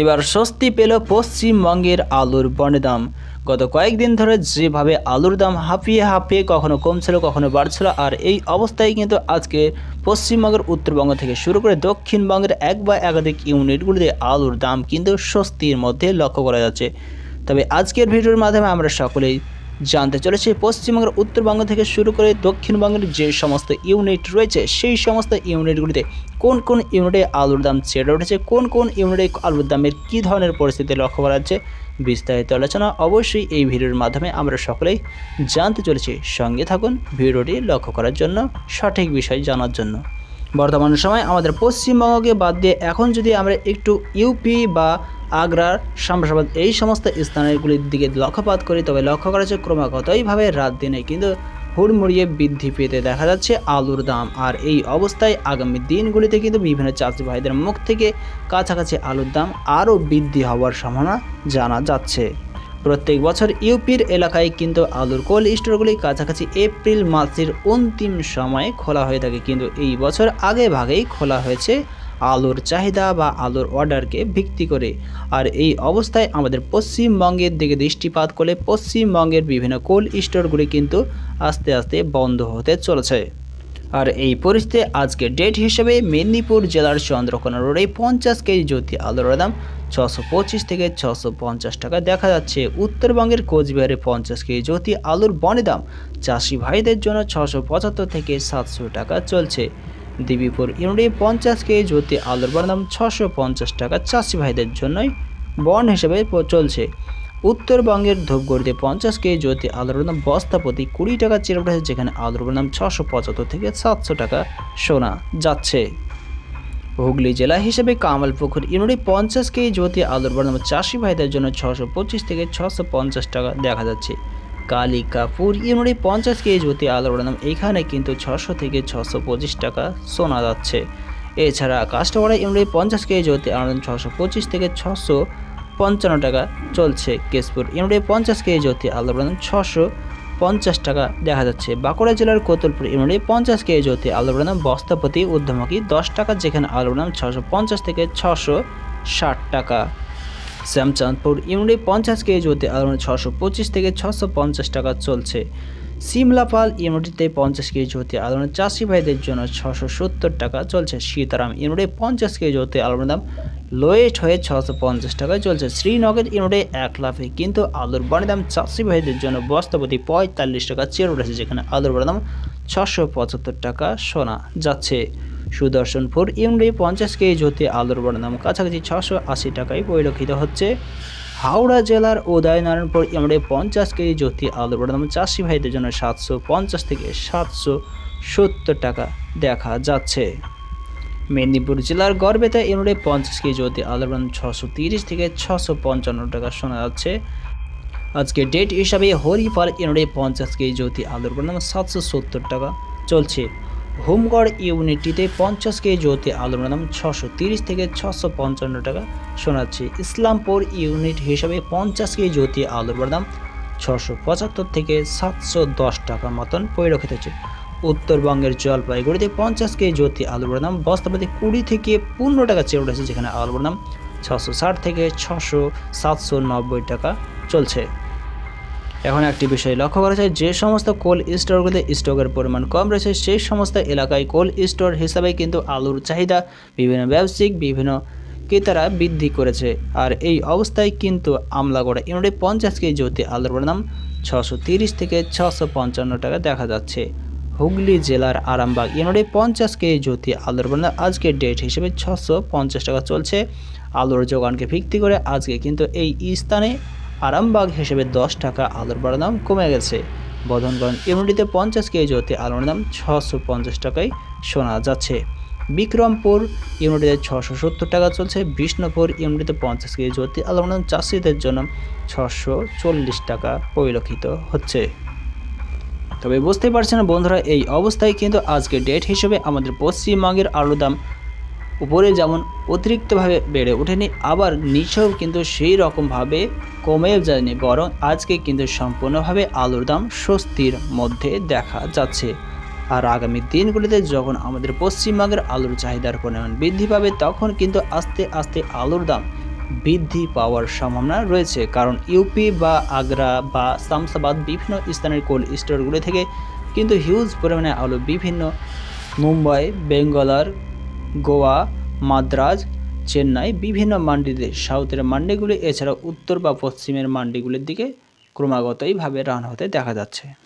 এবার স্বস্তি পেল পশ্চিমবঙ্গের আলুর বনে দাম গত কয়েকদিন ধরে যেভাবে আলুর দাম হাঁপিয়ে হাঁপিয়ে কখনো কমছিল, কখনো বাড়ছিল, আর এই অবস্থায় কিন্তু আজকে পশ্চিমবঙ্গের উত্তরবঙ্গ থেকে শুরু করে দক্ষিণবঙ্গের এক বা একাধিক ইউনিটগুলিতে আলুর দাম কিন্তু স্বস্তির মধ্যে লক্ষ্য করা যাচ্ছে। তবে আজকের ভিডিওর মাধ্যমে আমরা সকলেই জানতে চলেছি, পশ্চিমবঙ্গের উত্তরবঙ্গ থেকে শুরু করে দক্ষিণবঙ্গের যে সমস্ত ইউনিট রয়েছে, সেই সমস্ত ইউনিটগুলিতে কোন কোন ইউনিটে আলুর দাম চেড়ে উঠেছে, কোন কোন ইউনিটে আলুর দামের কী ধরনের পরিস্থিতি লক্ষ্য করা যাচ্ছে, বিস্তারিত আলোচনা অবশ্যই এই ভিডিওর মাধ্যমে আমরা সকলেই জানতে চলেছি। সঙ্গে থাকুন, ভিডিওটি লক্ষ্য করার জন্য, সঠিক বিষয় জানার জন্য। বর্তমান সময় আমাদের পশ্চিমবঙ্গকে বাদ দিয়ে এখন যদি আমরা একটু ইউপি বা আগ্রার শামসাবাদ এই সমস্ত স্থানগুলির দিকে লক্ষ্যপাত করি, তবে লক্ষ্য করা যাচ্ছে ক্রমাগতইভাবে রাত দিনে, কিন্তু হুড়মুড়িয়ে বৃদ্ধি পেতে দেখা যাচ্ছে আলুর দাম। আর এই অবস্থায় আগামী দিনগুলিতে কিন্তু বিভিন্ন চাষি ভাইদের মুখ থেকে কাছাকাছি আলুর দাম আরও বৃদ্ধি হওয়ার সম্ভাবনা জানা যাচ্ছে। প্রত্যেক বছর ইউপির এলাকায় কিন্তু আলুর কোল্ড স্টোরগুলি কাছাকাছি এপ্রিল মাসের অন্তিম সময়ে খোলা হয়ে থাকে, কিন্তু এই বছর আগে ভাগেই খোলা হয়েছে আলুর চাহিদা বা আলুর অর্ডারকে ভিত্তি করে। আর এই অবস্থায় আমাদের পশ্চিমবঙ্গের দিকে দৃষ্টিপাত করলে পশ্চিমবঙ্গের বিভিন্ন কোল্ড স্টোরগুলি কিন্তু আস্তে আস্তে বন্ধ হতে চলেছে। আর এই পরিস্থিতি আজকে ডেট হিসেবে মেদিনীপুর জেলার চন্দ্রকোনা রোডে পঞ্চাশ কেজি জ্যোতি আলুর দাম ছশো পঁচিশ থেকে ছশো পঞ্চাশ টাকা দেখা যাচ্ছে। উত্তরবঙ্গের কোচবিহারে পঞ্চাশ কেজি জ্যোতি আলুর বনে দাম চাষি ভাইদের জন্য ছশো পঁচাত্তর থেকে সাতশো টাকা চলছে। দেবীপুর ইউনিটে পঞ্চাশ কেজি জ্যোতি আলুর বনে দাম ছশো পঞ্চাশ টাকা চাষি ভাইদের জন্যই বন হিসেবে চলছে। উত্তরবঙ্গের ধূপগড়িতে পঞ্চাশ কেজি জ্যোতি আলুর দাম বস্তা প্রতি কুড়ি টাকা চেড়ে উঠেছে, যেখানে আলুর দাম ছশো পঁচাত্তর থেকে সাতশো টাকা শোনা যাচ্ছে। হুগলি জেলা হিসেবে কামালপুকুর ইউনিটে পঞ্চাশ কেজি জ্যোতি আলুর দাম চাষি ভাইদের জন্য ছশো পঁচিশ থেকে ছশো পঞ্চাশ টাকা দেখা যাচ্ছে। কালিকাপুর ইউনিটে পঞ্চাশ কেজি জ্যোতি আলুর দাম এখানে কিন্তু ছশো থেকে ছশো পঁচিশ টাকা শোনা যাচ্ছে। এছাড়া কাস্টমারা ইউনিটে পঞ্চাশ কেজি জ্যোতি আলুর দাম ছশো পঁচিশ থেকে ছশো পঞ্চান্ন টাকা চলছে। কেশপুর ইউনিটে পঞ্চাশ কেজি জ্যোতি আলুর দাম ছশো পঞ্চাশ টাকা দেখা যাচ্ছে। বাঁকুড়া জেলার কোতলপুর ইউনিটে পঞ্চাশ কেজি জ্যোতি আলুর দাম বস্তাপতি ঊর্ধ্বমুখী দশ টাকা, যেখানে আলুর দাম ছশো পঞ্চাশ থেকে ছশো ষাট টাকা। শ্যামচাঁদপুর ইউনিটে পঞ্চাশ কেজি জ্যোতি আলুর ছশো পঁচিশ থেকে ছশো পঞ্চাশ টাকা চলছে। সিমলাপাল ইউনিটিতে পঞ্চাশ কেজি আলুর দাম চাষি ভাইদের জন্য ছশো সত্তর টাকা চলছে। সীতারাম ইউনিটে পঞ্চাশ কেজি জ্যোতি আলুর দাম লোয়েস্ট হয়ে ছশো পঞ্চাশ টাকায় চলছে। শ্রীনগর ইউনিটে এক লাফে কিন্তু আলুর বাড়ি দাম চাষি ভাইদের জন্য বস্তাপতি পঁয়তাল্লিশ টাকা চেয়ে উঠেছে যেখানে আলুর বাড়ি দাম ছশো পঁচাত্তর টাকা শোনা যাচ্ছে। সুদর্শনপুর ইউনিটে পঞ্চাশ কেজি জ্যোতি আলুর বাড়ি দাম কাছাকাছি ছশো আশি টাকায় পরিলক্ষিত হচ্ছে। হাওড়া জেলার উদয়নারায়ণপুর ইউনিটে পঞ্চাশ কেজি জ্যোতি আলুর বাড়ি দাম চাষি ভাইদের জন্য সাতশো পঞ্চাশ থেকে সাতশো সত্তর টাকা দেখা যাচ্ছে। মেদিনীপুর জেলার গড়বেতা ইউনিটে পঞ্চাশ কেজি জ্যোতি আলুর দাম ছশো তিরিশ থেকে ছশো পঞ্চান্ন টাকা শোনা যাচ্ছে। আজকে ডেট হিসাবে হরিপাল ইউনিটে পঞ্চাশ কেজি জ্যোতি আলুর দাম সাতশো সত্তর টাকা চলছে। হোমগড় ইউনিটিতে পঞ্চাশ কেজি জ্যোতি আলুর দাম ছশো তিরিশ থেকে ছশো পঞ্চান্ন টাকা। শোনাচ্ছে, ইসলামপুর ইউনিট হিসাবে পঞ্চাশ কেজি জ্যোতি আলুর দাম ছশো পঁচাত্তর থেকে সাতশো দশ টাকা মতন পরিলক্ষিত হচ্ছে উত্তরবঙ্গের জলপাইগুড়িতে পঞ্চাশ কেজি জ্যোতি আলুর দাম বস্তাপতি কুড়ি থেকে পনেরো টাকা চেয়ে উঠেছে, যেখানে আলুর দাম ছশো ষাট থেকে ছশো সাতশো নব্বই টাকা চলছে। এখন একটি বিষয় লক্ষ্য করা যায়, যে সমস্ত কোল্ড স্টোরগুলিতে স্টকের পরিমাণ কম রয়েছে, সেই সমস্ত এলাকায় কোল্ড স্টোর হিসাবে কিন্তু আলুর চাহিদা বিভিন্ন ব্যবসায়িক, বিভিন্ন ক্রেতারা বৃদ্ধি করেছে। আর এই অবস্থায় কিন্তু আমলাগড়া ইউনিটে পঞ্চাশ কেজি জ্যোতি আলুর দাম ছশো থেকে ছশো টাকা দেখা যাচ্ছে। হুগলি জেলার আরামবাগ ইউনিটে পঞ্চাশ কেজি জ্যোতি আলুর দাম আজকে ডেট হিসেবে ছশো টাকা চলছে। আলুর যোগানকে ভিত্তি করে আজকে কিন্তু এই স্থানে আরামবাগ হিসেবে দশ টাকা আলুর বড় দাম কমে গেছে। বদনগঞ্জ ইউনিটিতে পঞ্চাশ কেজি জ্যোতি আলুর দাম ছশো পঞ্চাশ টাকায় শোনা যাচ্ছে। বিক্রমপুর ইউনিটিতে ছশো সত্তর টাকা চলছে। বিষ্ণুপুর ইউনিটিতে পঞ্চাশ কেজি জ্যোতি আলুর দাম চাষিদের জন্য ছশো চল্লিশ টাকা পরিলক্ষিত হচ্ছে। তবে বুঝতে পারছেন বন্ধুরা, এই অবস্থায় কিন্তু আজকে ডেট হিসেবে আমাদের পশ্চিমবঙ্গের আলুর দাম উপরে যেমন অতিরিক্তভাবে বেড়ে ওঠেনি, আবার নিচেও কিন্তু সেই রকমভাবে কমেও যায়নি, বরং আজকে কিন্তু সম্পূর্ণভাবে আলুর দাম স্বস্তির মধ্যে দেখা যাচ্ছে। আর আগামী দিনগুলিতে যখন আমাদের পশ্চিমবঙ্গের আলুর চাহিদার পরিমাণ বৃদ্ধি পাবে, তখন কিন্তু আস্তে আস্তে আলুর দাম বৃদ্ধি পাওয়ার সম্ভাবনা রয়েছে। কারণ ইউপি বা আগ্রা বা শামসাবাদ বিভিন্ন স্থানের কোল্ড স্টোরগুলি থেকে কিন্তু হিউজ পরিমাণে আলু বিভিন্ন মুম্বাই, বেঙ্গালোর গোয়া, মাদ্রাজ, চেন্নাই, বিভিন্ন মান্ডিতে। সাউথের মান্ডিগুলি, এছাড়াও উত্তর বা পশ্চিমের মান্ডিগুলির দিকে ক্রমাগতইভাবে রান হতে দেখা যাচ্ছে।